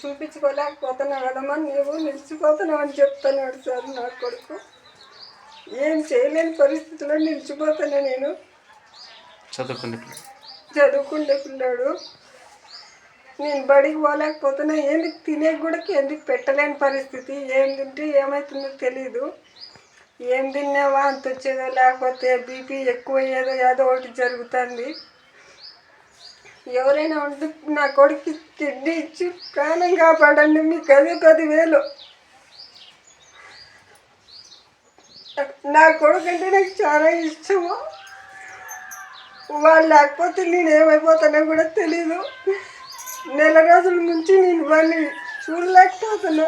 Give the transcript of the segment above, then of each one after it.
చూపించుకోలేకపోతున్నా కదమ్మా నువ్వు నిలిచిపోతున్నావు అని చెప్తాను సార్ నా కొడుకు. ఏం చేయలేని పరిస్థితిలో నిలిచిపోతున్నా నేను. చదువుకునే పిల్లలు చదువుకుండే పిల్లాడు నేను బడికి పోలేకపోతున్నా ఎందుకు తినే కూడా ఎందుకు పెట్టలేని పరిస్థితి ఏం తింటే ఏమవుతుందో తెలీదు. ఏం తిన్నావా అంత వచ్చేదో లేకపోతే బీపీ ఎక్కువ అయ్యేదో ఏదో ఒకటి జరుగుతుంది. ఎవరైనా ఉంటే నా కొడుకు కిడ్నీ ఇచ్చి ప్రాణం కాపాడండి మీకు అదే పదివేలు నా కొడుకు అంటే నాకు చాలా ఇష్టము. వాళ్ళు లేకపోతే నేను ఏమైపోతానో కూడా తెలీదు. నెల రోజుల నుంచి నేను వాళ్ళని చూడలేకపోతున్నా.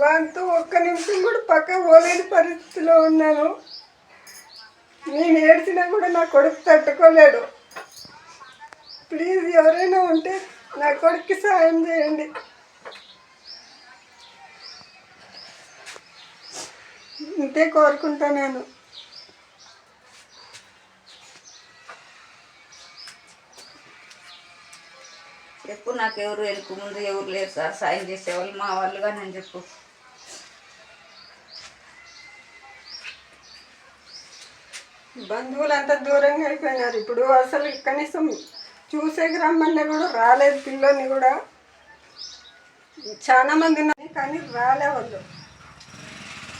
వాళ్ళతో ఒక్క నిమిషం కూడా పక్క పోలేని పరిస్థితిలో ఉన్నాను. నేను ఏడ్చినా కూడా నా కొడుకు తట్టుకోలేడు. ప్లీజ్ ఎవరైనా ఉంటే నా కొడుక్కి సాయం చేయండి. ఇంతే కోరుకుంటా నేను. చెప్పు నాకు ఎవరు వెనుక ముందు ఎవరు లేరు సార్. సాయం చేసేవాళ్ళు మా వాళ్ళుగా నేను చెప్పు. బంధువులంతా దూరంగా అయిపోయినారు. ఇప్పుడు అసలు కనీసం చూసేకి రమ్మన్నా కూడా రాలేదు పిల్లని కూడా. చాలా మంది కానీ రాలే వాళ్ళు.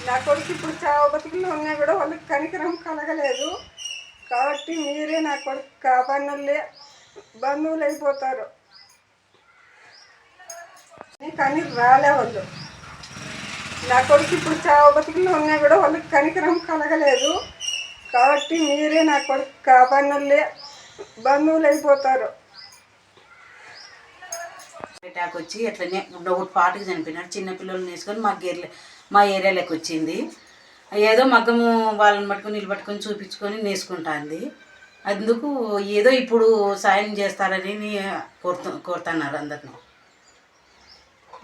నా కొడుకు ఇప్పుడు చావ బతుకుల్లో ఉన్నా కూడా వాళ్ళకి కనికరం కలగలేదు. కాబట్టి మీరే నా కొడుకు కాపాడినోళ్ళే బంధువులు అయిపోతారు కానీ రాలే వాళ్ళు. నా కొడుకు ఇప్పుడు చావ బతుకుల్లో ఉన్నా కూడా వాళ్ళకి కనికరం కలగలేదు. కాబట్టి మీరే నా కొడుకు కాపాడినోళ్ళే బంధువులు అయిపోతారు అటాక్ వచ్చి అట్లనే ఒకటి పాటకి చనిపోయినాడు. చిన్న పిల్లల్ని వేసుకొని మా గేర్లే మా ఏరియాలోకి వచ్చింది. ఏదో మగ్గము వాళ్ళని పట్టుకొని నీళ్ళు పట్టుకొని చూపించుకొని నేసుకుంటుంది. అందుకు ఏదో ఇప్పుడు సాయం చేస్తారని కోరుతు కోరుతున్నారు అందరిని.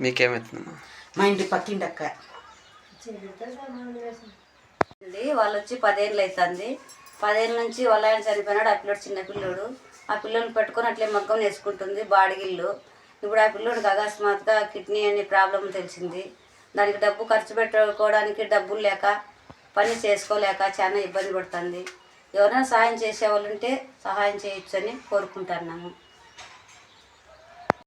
మీకేమవుతుందమ్మా మా ఇంటి పక్కింటి అక్క. వాళ్ళు వచ్చి పదేళ్ళు అవుతుంది పదేళ్ళ నుంచి వాళ్ళ ఆయన చనిపోయినాడు ఆ పిల్లోడు చిన్న పిల్లోడు. ఆ పిల్లోని పెట్టుకొని అట్లే మగ్గం వేసుకుంటుంది బాడిగిల్లు ఇప్పుడు ఆ పిల్లోడికి అకస్మాత్తుగా కిడ్నీ అనే ప్రాబ్లం తెలిసింది. దానికి డబ్బు ఖర్చు పెట్టుకోవడానికి డబ్బులు లేక పని చేసుకోలేక చాలా ఇబ్బంది పడుతుంది. ఎవరైనా సహాయం చేసే వాళ్ళు ఉంటే సహాయం చేయొచ్చు అని కోరుకుంటున్నాము.